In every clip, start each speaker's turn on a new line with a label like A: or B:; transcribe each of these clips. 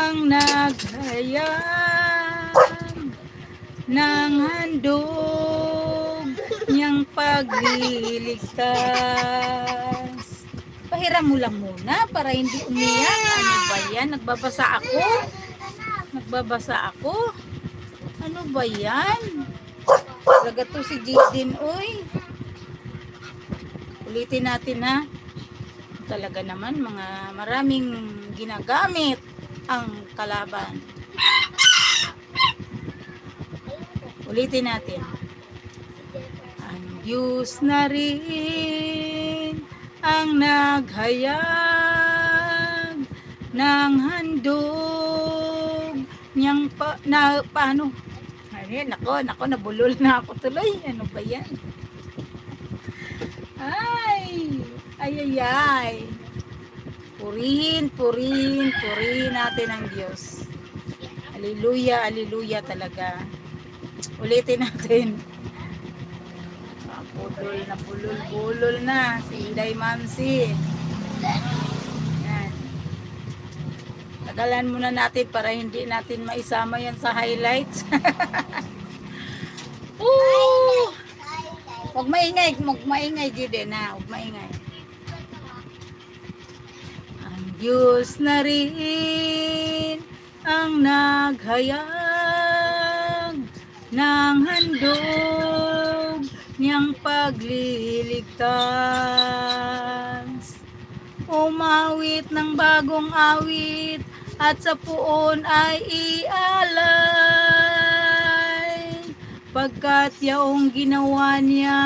A: ang naghayag ng handog niyang pagliligtas. Pahiram mo lang muna para hindi umiyak. Ano ba yan? Nagbabasa ako? Nagbabasa ako? Ano ba yan? Talaga to si Jidin, uy. Ulitin natin ha. Talaga naman mga maraming ginagamit ang kalaban. Ulitin natin. Ang Diyos na rin ang naghayag ng handog niyang pa, na, paano? Ay, nako, nako, nabulol na ako tuloy. Ano ba yan? Ay, ay, ay, ay. Purihin, purihin, purihin natin ang Diyos. Aleluya, aleluya talaga. Ulitin natin. Pudol na pulol, pulol na. Si Inday Mamsi. Yan. Tagalan muna natin para hindi natin maisama yan sa highlights. Ooh! Huwag maingay, huwag maingay, Jude, na. Huwag maingay. Ang Diyos na rin ang naghayag ng handog niyang pagliligtas. Umawit ng bagong awit at sa puon ay ialay. Pagkat yaong ginawa niya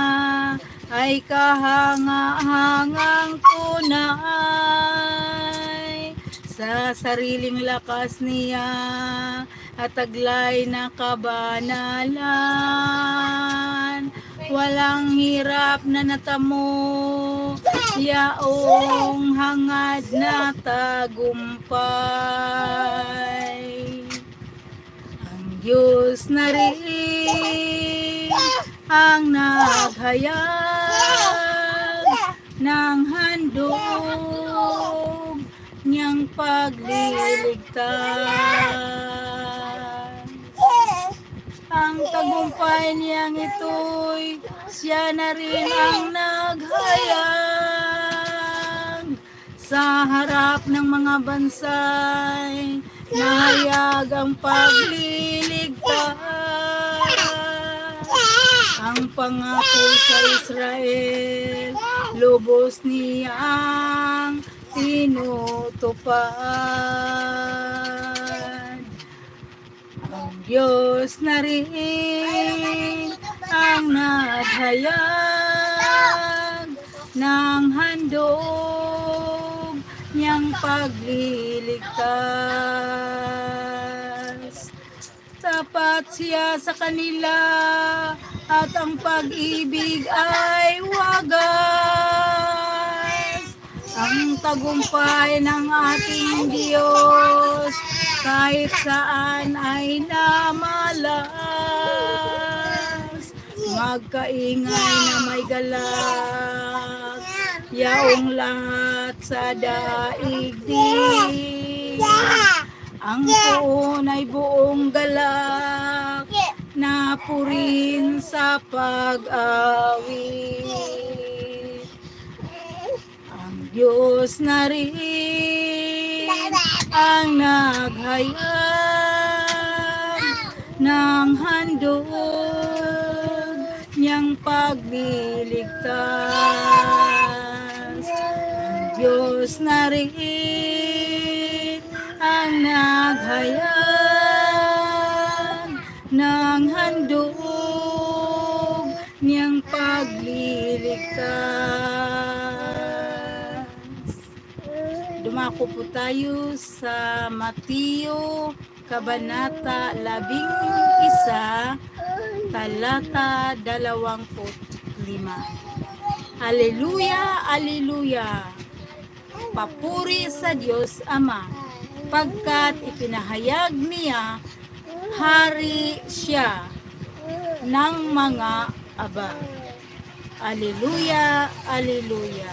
A: ay kahanga-hangang tunay. Sa sariling lakas niya at taglay na kabanalan. Walang hirap na natamo, yaong hangad na tagumpay. Ang Diyos na rin ang naghayag ng handog niyang pagliligtas. Ang tagumpay niyang ito'y siya na rin ang naghayag sa harap ng mga bansay nahayag ang pagliligtas. Ang pangako sa Israel, lubos niyang tinutupad. Ang Diyos na rin ang naghayag ng handog niyang pagliligtas. Tapat siya sa kanila at ang pag-ibig ay wagas. Ang tagumpay ng ating Diyos kahit saan ay namalas. Magkaingay na may galak, yaong lahat sa daigdig. Ang puon ay buong galak, na purin sa pag-awit. Diyos na rin ang naghayag ng handog niyang pagliligtas. Diyos na rin ang naghayag ng handog niyang pagliligtas. Dumako po tayo sa Mateo Kabanata 11 talata 25. Aleluya, aleluya. Papuri sa Diyos Ama, pagkat ipinahayag niya, hari siya ng mga aba. Aleluya, aleluya.